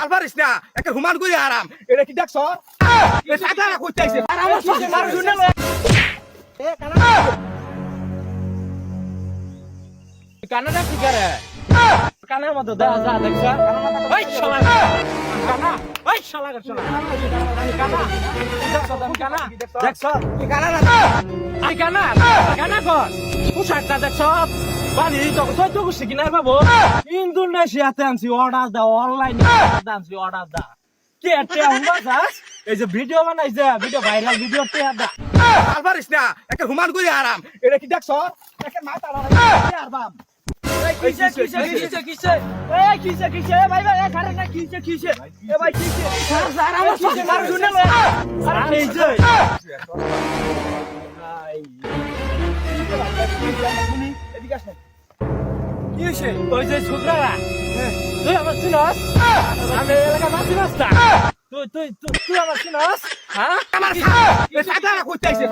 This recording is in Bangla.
আর পারিস না একটা হুমান করে আরাম এটা কি দেখছ? সাদা কইতে আইছে। আর আমার সাথে মার কানাডা কি করে? কানের মতো দেখা যা দেখছ ইন্দোনেশিয়াতে আনছি অর্ডার দাও অনলাইনে আনছি অর্ডার দা কে এই যে ভিডিও বানাইছে ভিডিও ভাইরাল ভিডিও তে দা আর পারিস না। একটা হুমান করে আরাম এটা কি দেখছ একটা মাথা আর বাপ ওই যে ছোকরা। তুই আমার চিনস? আমি এলাকা মাসি মাস্তা তুই তুই তুই আমার চিনস? হ্যাঁ? আমার সাদা কইতে আইছে।